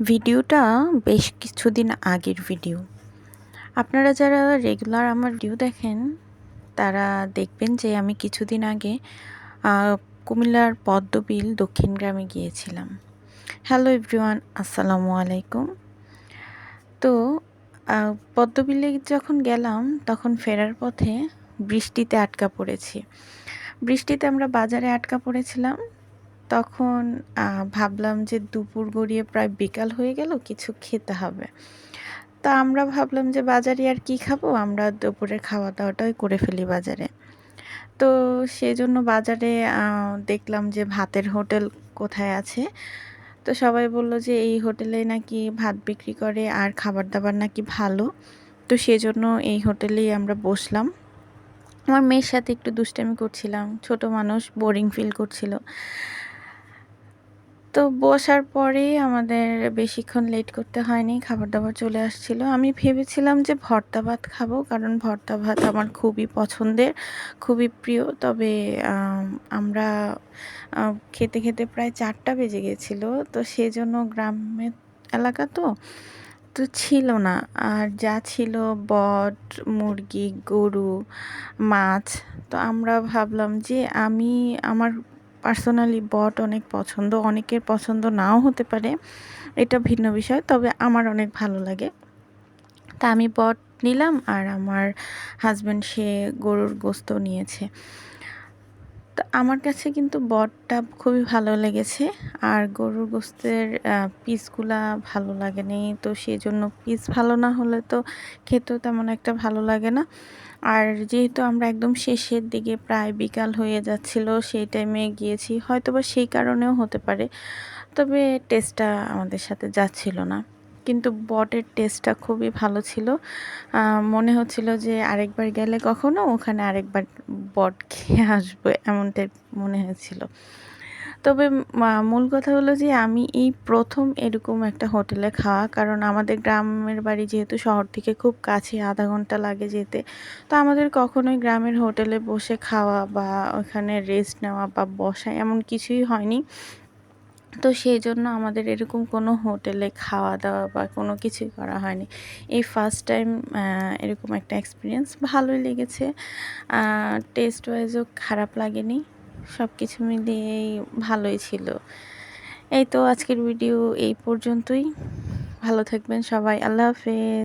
ভিডিওটা বেশ কিছুদিন আগের ভিডিও। আপনারা যারা রেগুলার আমার ভিডিও দেখেন, তারা দেখবেন যে আমি কিছুদিন আগে কুমিল্লার পদ্মবিল দক্ষিণ গ্রামে গিয়েছিলাম। হ্যালো এভরিওয়ান আসসালামু আলাইকুম। তো পদ্মবিলে যখন গেলাম, তখন ফেরার পথে বৃষ্টিতে আটকা পড়েছি। বৃষ্টিতে আমরা বাজারে আটকা পড়েছিলাম। তখন ভাবলাম যে দুপুর গড়িয়ে প্রায় বিকাল হয়ে গেল, কিছু খেতে হবে। তা আমরা ভাবলাম যে বাজারে আর কি খাব? আমরা দুপুরের খাওয়া দাওয়াটাই করে ফেলি বাজারে। তো সেই জন্য বাজারে দেখলাম যে ভাতের হোটেল কোথায় আছে? তো সবাই বলল যে এই হোটেলে নাকি ভাত বিক্রি করে আর খাবার দাবার নাকি ভালো। তো সেজন্য এই হোটেলেই আমরা বসলাম। আমার মেয়ের সাথে একটু দুষ্টামি করছিলাম। ছোট মানুষ বোরিং ফিল করছিল। তো বসার পরেই আমাদের বেশিক্ষণ লেট করতে হয়নি খাবার দাবার চলে আসছিল। আমি ভেবেছিলাম যে ভর্তা ভাত খাব, কারণ ভর্তা ভাত আমার খুবই পছন্দের, খুবই প্রিয়। তবে আমরা খেতে খেতে প্রায় চারটা বেজে গেছিল, তো সেজন্য গ্রামের এলাকা তো তো ছিল না। আর যা ছিল বট, মুরগি, গরু, মাছ, তো আমরা ভাবলাম যে আমি, আমার পার্সোনালি বট অনেক পছন্দ, অনেকের পছন্দ নাও হতে পারে, এটা ভিন্ন বিষয়, তবে আমার অনেক ভালো লাগে। তা আমি বট নিলাম আর আমার হাজব্যান্ড সে গরুর গোস্ত নিয়েছে। তো আমার কাছে কিন্তু বটটা খুবই ভালো লেগেছে। আর গরুর গোস্তের পিসগুলা ভালো লাগে লাগেনি তো সেই জন্য পিস ভালো না হলে তো খেতেও তেমন একটা ভালো লাগে না। আর যেহেতু আমরা একদম শেষের দিকে প্রায় বিকাল হয়ে যাচ্ছিল, সেই টাইমে গিয়েছি। হয়তো বা সেই কারণেও হতে পারে। তবে টেস্টটা আমাদের সাথে যাচ্ছিল না। কিন্তু বটের টেস্টটা খুবই ভালো ছিল। মনে হচ্ছিল যে আরেকবার গেলে কখনো ওখানে আরেকবার বট খেয়ে আসব এমনটাই মনে হয়েছিল তবে মূল কথা হলো যে আমি এই প্রথম এরকম একটা হোটেলে খাওয়া, কারণ আমাদের গ্রামের বাড়ি যেহেতু শহর থেকে খুব কাছে, আধা ঘণ্টা লাগে যেতে, তো আমাদের কখনোই গ্রামের হোটেলে বসে খাওয়া বা ওখানে রেস্ট নেওয়া বা বসা এমন কিছুই হয়নি। তো সেই জন্য আমাদের এরকম কোনো হোটেলে খাওয়া দাওয়া বা কোনো কিছুই করা হয়নি। এই ফার্স্ট টাইম এরকম একটা এক্সপিরিয়েন্স ভালোই লেগেছে। টেস্ট ওয়াইজও খারাপ লাগেনি। সব কিছু মিলিয়েই ভালোই ছিল। এই তো আজকের ভিডিও এই পর্যন্তই। ভালো থাকবেন সবাই। আল্লাহ হাফেজ।